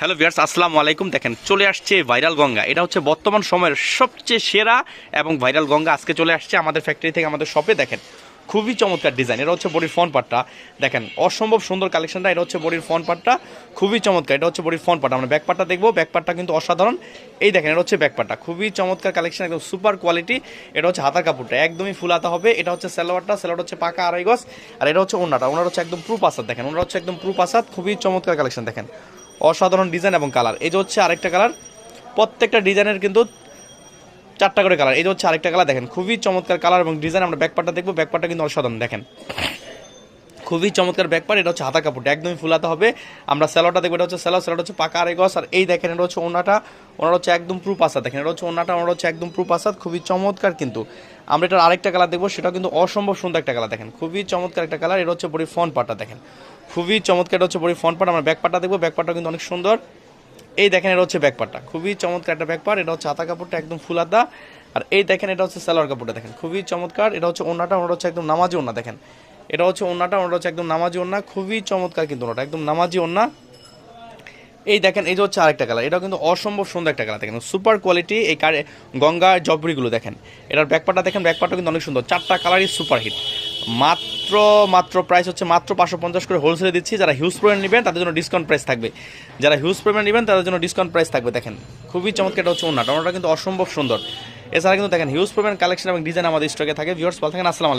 Hello viewers আসসালামু আলাইকুম। দেখেন, চলে আসছে ভাইরাল গঙ্গা। এটা হচ্ছে বর্তমান সময়ের সবচেয়ে সেরা এবং ভাইরাল গঙ্গা। আজকে চলে আসছে আমাদের ফ্যাক্টরি থেকে, আমাদের শপে দেখেন, খুবই চমৎকার ডিজাইন এটা হচ্ছে বডির ফোন পার্টটা দেখেন, অসম্ভব সুন্দর কালেকশনটা এটা হচ্ছে বডির ফোন পার্টটা খুবই চমৎকার। এটা হচ্ছে বডির ফোন পার্ট আমরা ব্যাক পার্টটা দেখব। ব্যাক পার্টটা কিন্তু অসাধারণ। এই দেখেন, এটা হচ্ছে ব্যাক পার্টটা খুবই চমৎকার কালেকশন একদম সুপার কোয়ালিটি এটা হচ্ছে হাতার কাপড়টা। একদমই ফুল হাতা হবে। এটা হচ্ছে সালোয়ারটা। সালোয়ার হচ্ছে পাকা আড়াই গজ। আর এটা হচ্ছে ওনাটা ওনার হচ্ছে একদম প্রুফ আসাদ। দেখেন ওনার হচ্ছে একদম প্রুফ আসাদ। খুবই চমৎকার কালেকশন দেখেন অসাধারণ ডিজাইন এবং কালার। এই যে হচ্ছে আরেকটা কালার, প্রত্যেকটা ডিজাইনের কিন্তু চারটা করে কালার। এই যে হচ্ছে আরেকটা কালার দেখেন, খুবই চমৎকার কালার এবং ডিজাইন। আমরা ব্যাকপারটা দেখব ব্যাকপারটা কিন্তু অসাধারণ, দেখেন। খুবই চমৎকার ব্যাকপার এটা হচ্ছে হাতা কাপড় একদমই ফুলাতে হবে আমরা স্যালোটা দেখব এটা হচ্ছে স্যালো স্যালোটা হচ্ছে পাকা আড়াই গজ আর এই দেখেন এটা হচ্ছে ওনাটা ওনার হচ্ছে একদম প্রুফ আসাদ দেখেন এটা হচ্ছে ওনাটা ওনার হচ্ছে একদম প্রুফ আসাদ খুবই চমৎকার কিন্তু আমরা এটার আরেকটা কালার দেখব সেটা কিন্তু অসম্ভব সুন্দর একটা কালার দেখেন খুবই চমৎকার একটা কালার এটা হচ্ছে বড়ি ফ্রন্ট পাটা দেখেন খুবই চমৎকার এটা হচ্ছে বড়ি ফ্রন্ট পার্ট আমরা ব্যাক পার্টটা দেখব ব্যাক পার্টটা কিন্তু অনেক সুন্দর এই দেখেন এটা হচ্ছে ব্যাকপারটা খুবই চমৎকার একটা ব্যাকপার এটা হচ্ছে হাতা কাপড়টা একদম ফুলাদা আর এই দেখেন এটা হচ্ছে সালোয়ার কাপড়টা দেখেন খুবই চমৎকার এটা হচ্ছে ওনাটা ওনাটা হচ্ছে একদম নামাজি ওনা দেখেন এটা হচ্ছে ওনাটা ওনাটা হচ্ছে একদম নামাজি ওনা খুবই চমৎকার কিন্তু ওনাটা একদম নামাজি ওনা এই দেখেন, এই যে হচ্ছে আরেকটা কালার এটা কিন্তু অসম্ভব সুন্দর একটা কালার, দেখেন সুপার কোয়ালিটি এই কারে গঙ্গা জবরিগুলো দেখেন। এটার ব্যাকপারটা দেখেন ব্যাকপারটা কিন্তু অনেক সুন্দর, চারটা কালারই সুপার হিট মাত্র মাত্র প্রাইস হচ্ছে মাত্র পাঁচশো পঞ্চাশ করে হোলসেলে দিচ্ছি, যারা হিউজ পরিমাণ নেবেন, তাদের জন্য ডিসকাউন্ট প্রাইস থাকবে। যারা হিউজ পরিমাণ নেবেন, তাদের জন্য ডিসকাউন্ট প্রাইস থাকবে, দেখেন। খুবই চমৎকার এটা হচ্ছে ওনাটা ওনাটা কিন্তু অসম্ভব সুন্দর। এছাড়া কিন্তু দেখেন হিউজ পরিমাণ কালেকশন এবং ডিজাইন আমাদের স্টকে থাকে। ভিউয়ার্স ভালো থাকেন, আসসালামু আলাইকুম।